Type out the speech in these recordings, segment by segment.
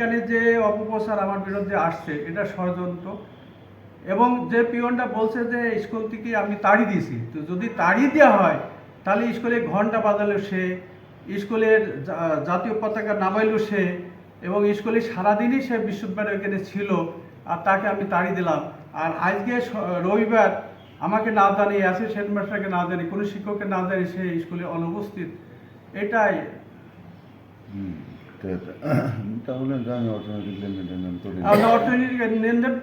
এখানে যে অপপ্রচার আমার বিরুদ্ধে আসছে, এটা ষড়যন্ত্র। এবং যে পিয়নটা বলছে যে স্কুল থেকে আমি তাড়ি দিয়েছি, তো যদি তাড়ি দেওয়া হয়, তাহলে স্কুলে ঘণ্টা বাজালো সে, স্কুলের জাতীয় পতাকা নামাইলো সে, এবং স্কুলে সারাদিনই সে বিশ্ববিদ্যালয় এখানে ছিল, আর তাকে আমি তাড়ি দিলাম। আর আজকে রবিবার আমাকে না জানিয়ে অ্যাসিস্ট্যান্ট হেডমাস্টারকে না জানিয়ে, কোনো শিক্ষককে না জানিয়ে সে স্কুলে অনুপস্থিত। এটাই। তাহলে আমি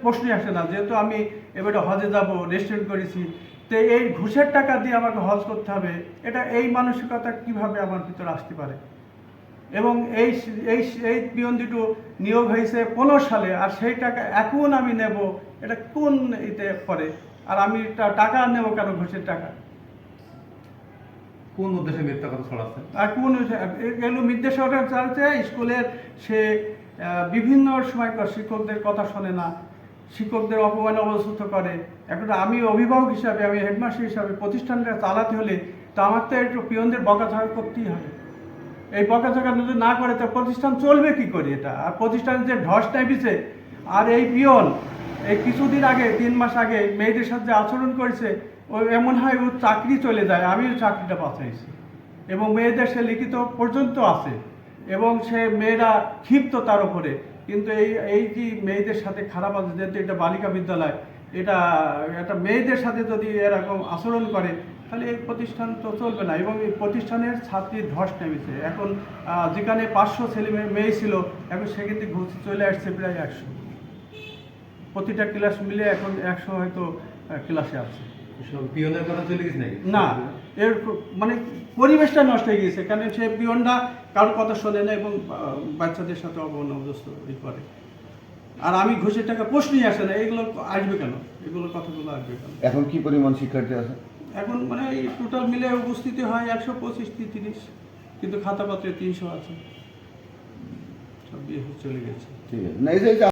প্রশ্নই আসে না, যেহেতু আমি এবারে হজে যাব রেস্টুরেন্ট করেছি, তো এই ঘুষের টাকা দিয়ে আমাকে হজ করতে হবে, এটা এই মানসিকতা কীভাবে আমার ভিতরে আসতে পারে? এবং এই এই এই পিয়ন দুটো নিয়োগ হয়েছে পনেরো সালে, আর সেই টাকা এখন আমি নেব, এটা কোন এতে পড়ে? আর আমি টাকা নেব কেন ঘুষের টাকা? কোন উদ্দেশ্যে মিথ্যা কথা ছড়াচ্ছে আর কোন এগুলো মিথ্যে সরকার চালাচ্ছে স্কুলের সে বিভিন্ন সময়কার শিক্ষকদের কথা শোনে না। শিক্ষকদের অপমান অবস্থিত করে। এখন আমি অভিভাবক হিসাবে, আমি হেডমাস্টার হিসাবে প্রতিষ্ঠানটা চালাতে হলে তো আমার তো একটু পিয়নদের বকাঝকা করতেই হবে। এই বকাঝকা যদি না করে, তো প্রতিষ্ঠান চলবে কি করে এটা? আর প্রতিষ্ঠানের যে ধস নেমেছে আর এই পিয়ন এই কিছুদিন আগে, তিন মাস আগে মেয়েদের সাথে আচরণ করেছে, ও এমন হয় ওর চাকরি চলে যায়, আমিও চাকরিটা বাঁচাইছি। এবং মেয়েদের সে লিখিত পর্যন্ত আছে, এবং সে মেয়েরা ক্ষিপ্ত তার উপরে। কিন্তু এই এই যে মেয়েদের সাথে খারাপ আছে, যেহেতু এটা বালিকা বিদ্যালয়, এটা একটা মেয়েদের সাথে যদি এরকম আচরণ করে, তাহলে এই প্রতিষ্ঠান তো চলবে না। এবং এই প্রতিষ্ঠানের ছাত্রীর ধস নেমেছে। এখন যেখানে পাঁচশো ছেলে মেয়ে- ছিল, এখন সেক্ষেত্রে চলে আসছে প্রায় একশো। প্রতিটা ক্লাস মিলে এখন একশো হয়তো ক্লাসে আছে। পিয়নের কথা চলে গেছে নাকি? না এর মানে পরিবেশটা নষ্ট হয়ে গেছে কারণ সে কারোর কথা শোনে না এবং বাচ্চাদের সাথে ই করে। আর আমি ঘুষের টাকা প্রশ্নই আসে না এগুলো আসবে কেন? এগুলো কথাগুলো আসবে কেন? এখন কি পরিমাণ শিক্ষার্থী আছে? এখন মানে এই টোটাল মিলে উপস্থিতি হয় একশো পঁচিশ তিরিশ কিন্তু খাতাপত্রে তিনশো আছে। সব বিয়ে চলে গেছে। ঠিক আছে। না এই যে